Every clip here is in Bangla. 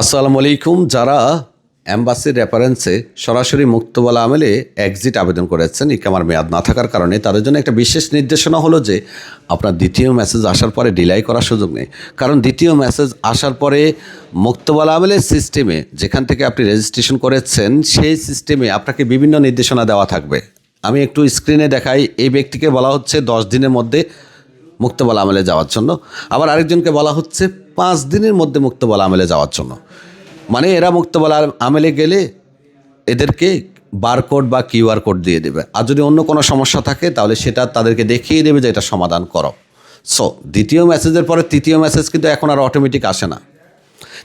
আসসালামু আলাইকুম যারা অ্যাম্বাসির রেফারেন্সে সরাসরি মুক্তবলা আমলে এক্সিট আবেদন করেছেন ইকামার মেয়াদ না থাকার কারণে, তাদের জন্য একটা বিশেষ নির্দেশনা হলো যে, আপনার দ্বিতীয় মেসেজ আসার পরে ডিলাই করার সুযোগ নেই। কারণ দ্বিতীয় মেসেজ আসার পরে মুক্তবলা আমলের সিস্টেমে যেখান থেকে আপনি রেজিস্ট্রেশন করেছেন, সেই সিস্টেমে আপনাকে বিভিন্ন নির্দেশনা দেওয়া থাকবে। আমি একটু স্ক্রিনে দেখাই, এই ব্যক্তিকে বলা হচ্ছে দশ দিনের মধ্যে মুক্তবলা আমলে যাওয়ার জন্য। আবার আরেকজনকে বলা হচ্ছে পাঁচ দিনের মধ্যে মুক্তবলা আমলে যাওয়ার জন্য। মানে এরা মুক্তবলা আমেলে গেলে এদেরকে বারকোড বা কিউআর কোড দিয়ে দেবে। আর যদি অন্য কোনো সমস্যা থাকে, তাহলে সেটা তাদেরকে দেখিয়ে দেবে যে এটা সমাধান করো। সো দ্বিতীয় মেসেজের পরে তৃতীয় মেসেজ কিন্তু এখন আর অটোমেটিক আসে না।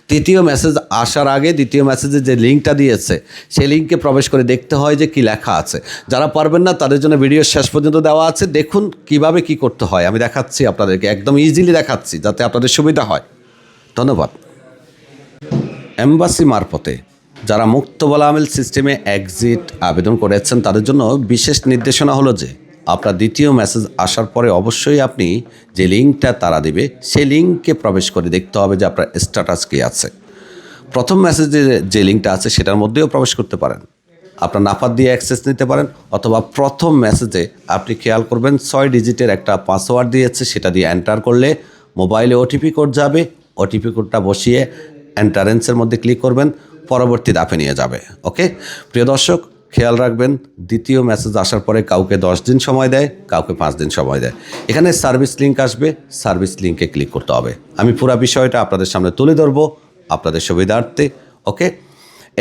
তৃতীয় মেসেজ আসার আগে দ্বিতীয় মেসেজে যে লিঙ্কটা দিয়েছে, সেই লিঙ্কে প্রবেশ করে দেখতে হয় যে কি লেখা আছে। যারা পারবেন না, তাদের জন্য ভিডিও শেষ পর্যন্ত দেওয়া আছে। দেখুন কীভাবে কি করতে হয়। আমি দেখাচ্ছি আপনাদেরকে, একদম ইজিলি দেখাচ্ছি, যাতে আপনাদের সুবিধা হয়। ধন্যবাদ। এম্বাসি মারফতে যারা মুক্ত বলা আমেল সিস্টেমে এক্সিট আবেদন করেছেন, তাদের জন্য বিশেষ নির্দেশনা হলো যে, আপনার দ্বিতীয় মেসেজ আসার পরে অবশ্যই আপনি যে লিঙ্কটা তারা দেবে, সেই লিঙ্কে প্রবেশ করে দেখতে হবে যে আপনার স্ট্যাটাস কী আছে। প্রথম মেসেজে যে লিঙ্কটা আছে, সেটার মধ্যেও প্রবেশ করতে পারেন। আপনার নাফাত দিয়ে অ্যাক্সেস নিতে পারেন, অথবা প্রথম মেসেজে আপনি খেয়াল করবেন ছয় ডিজিটের একটা পাসওয়ার্ড দিয়েছে, সেটা দিয়ে এন্টার করলে মোবাইলে ওটিপি কোড যাবে ওটিপি কোডটা বসিয়ে এন্টারেন্সের মধ্যে ক্লিক করবেন, পরবর্তী ধাপে নিয়ে যাবে ওকে প্রিয় দর্শক, খেয়াল রাখবেন, দ্বিতীয় মেসেজ আসার পরে কাউকে দশ দিন সময় দেয়, কাউকে পাঁচ দিন সময় দেয়। এখানে সার্ভিস লিঙ্ক আসবে সার্ভিস লিঙ্কে ক্লিক করতে হবে। আমি পুরো বিষয়টা আপনাদের সামনে তুলে ধরবো, আপনাদের সুবিধার্থে ওকে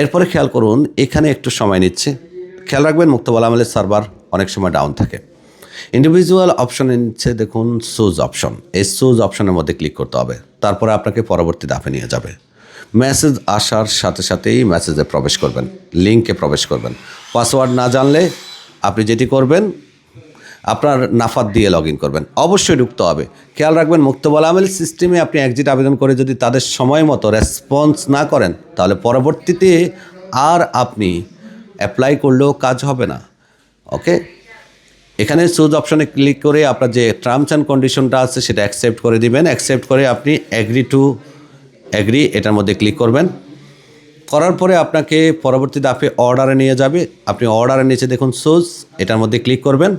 এরপরে খেয়াল করুন, এখানে একটু সময় নিচ্ছে। খেয়াল রাখবেন, মুক্তবলা আমলের সার্ভার অনেক সময় ডাউন থাকে। ইন্ডিভিজুয়াল অপশনে নিচ্ছে দেখুন সুজ অপশন এই সুজ অপশনের মধ্যে ক্লিক করতে হবে। তারপরে আপনাকে পরবর্তী ধাপে নিয়ে যাবে। মেসেজ আসার সাথে সাথেই মেসেজে প্রবেশ করবেন। লিঙ্কে প্রবেশ করবেন। পাসওয়ার্ড না জানলে আপনি যেটি করবেন, আপনার নাফাত দিয়ে লগ ইন করবেন। অবশ্যই ঢুকতে হবে। খেয়াল রাখবেন, মুক্তবলা আমেল সিস্টেমে আপনি এক্সিট আবেদন করে যদি তাদের সময় মতো রেসপন্স না করেন, তাহলে পরবর্তীতে আর আপনি অ্যাপ্লাই করলেও কাজ হবে না। ওকে এখানে সুজ অপশনে ক্লিক করে আপনার যে টার্মস অ্যান্ড কন্ডিশনটা আছে সেটা অ্যাকসেপ্ট করে দিবেন। অ্যাকসেপ্ট করে আপনি অ্যাগ্রি টু অ্যাগ্রি এটার মধ্যে ক্লিক করবেন। করার পরে আপনাকে পরবর্তী ধাপে অর্ডারে নিয়ে যাবে। আপনি অর্ডারের নিচে দেখুন সুজ এটার মধ্যে ক্লিক করবেন।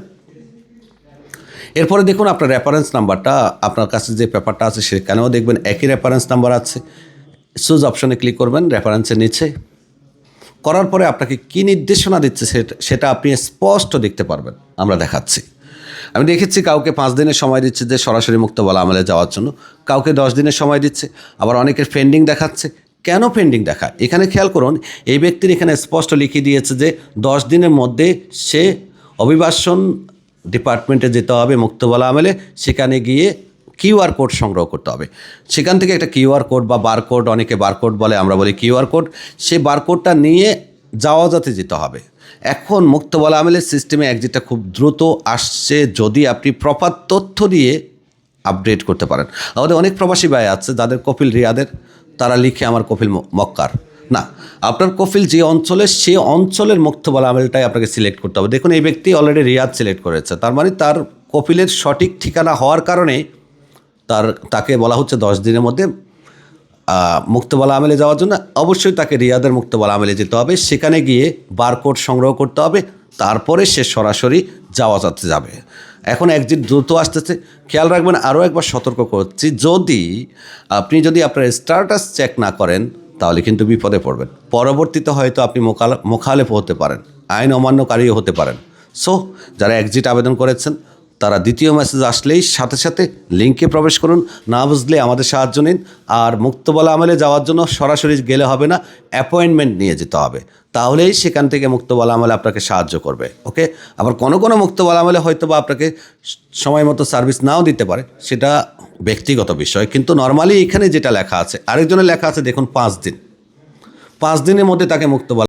এরপরে দেখুন আপনার রেফারেন্স নাম্বারটা আপনার কাছে যে পেপারটা আছে সেখানেও দেখবেন একই রেফারেন্স নাম্বার আছে। সুজ অপশনে ক্লিক করবেন রেফারেন্সের নিচে। করার পরে আপনাকে কী নির্দেশনা দিচ্ছে সেটা আপনি স্পষ্ট দেখতে পারবেন। আমরা দেখাচ্ছি। আমি দেখেছি কাউকে পাঁচ দিনের সময় দিচ্ছে যে সরাসরি মুক্ত বলা আমলে যাওয়ার জন্য। কাউকে দশ দিনের সময় দিচ্ছে, আবার অনেকের পেন্ডিং দেখাচ্ছে। কেন পেন্ডিং দেখা? এখানে খেয়াল করুন, এই ব্যক্তির এখানে স্পষ্ট লিখে দিয়েছে যে দশ দিনের মধ্যে সে অভিবাসন ডিপার্টমেন্টে যেতে হবে মুক্তবলা আমলে। সেখানে গিয়ে কিউআর কোড সংগ্রহ করতে হবে। সেখান থেকে একটা কিউআর কোড বা বারকোড, অনেকে বারকোড বলে, আমরা বলি কিউআর কোড। সেই বারকোডটা নিয়ে যাওয়া যাতে যেতে হবে। এখন মুক্তবলা আমেলের সিস্টেমে একজিটটা খুব দ্রুত আসছে যদি আপনি প্রপার তথ্য দিয়ে আপডেট করতে পারেন। আমাদের অনেক প্রবাসী ভাই আছে, যাদের কপিল রিয়াদের, তারা লিখে আমার কপিল মক্কার। না, আপনার কপিল যে অঞ্চলে সে অঞ্চলের মুক্তবলা আমেলটাই আপনাকে সিলেক্ট করতে হবে। দেখুন, এই ব্যক্তি অলরেডি রিয়াদ সিলেক্ট করেছে। তার মানে তার কপিলের সঠিক ঠিকানা হওয়ার কারণে তার, তাকে বলা হচ্ছে দশ দিনের মধ্যে মুক্তবলা আমেলে যাওয়ার জন্য। অবশ্যই তাকে রিয়াদের মুক্তবলা আমেলে যেতে হবে। সেখানে গিয়ে বারকোড সংগ্রহ করতে হবে। তারপরে সে সরাসরি যাওয়া যাতে যাবে। এখন একজিট দ্রুত আসতেছে। খেয়াল রাখবেন, আরও একবার সতর্ক করছি। যদি আপনি যদি আপনার স্ট্যাটাস চেক না করেন, তাহলে কিন্তু বিপদে পড়বেন। পরবর্তীতে হয়তো আপনি মোকাল- মোখালেফ হতে পারেন। আইন অমান্যকারীও হতে পারেন। সো, যারা একজিট আবেদন করেছেন তারা দ্বিতীয় মেসেজ আসলেই সাথে সাথে লিঙ্কে প্রবেশ করুন। না বুঝলে আমাদের সাহায্য নিন। আর মুক্তবলা আমলে যাওয়ার জন্য সরাসরি গেলে হবে না অ্যাপয়েন্টমেন্ট নিয়ে যেতে হবে। তাহলেই সেখান থেকে মুক্তবলা আমলে আপনাকে সাহায্য করবে। ওকে আবার কোনো কোনো মুক্তবলা আমলে হয়তো বা আপনাকে সময় মতো সার্ভিস নাও দিতে পারে, সেটা ব্যক্তিগত বিষয়। কিন্তু নর্মালি এখানে যেটা লেখা আছে, আরেকজনের লেখা আছে, দেখুন, পাঁচ দিন। পাঁচ দিনের মধ্যে তাকে মুক্তবলা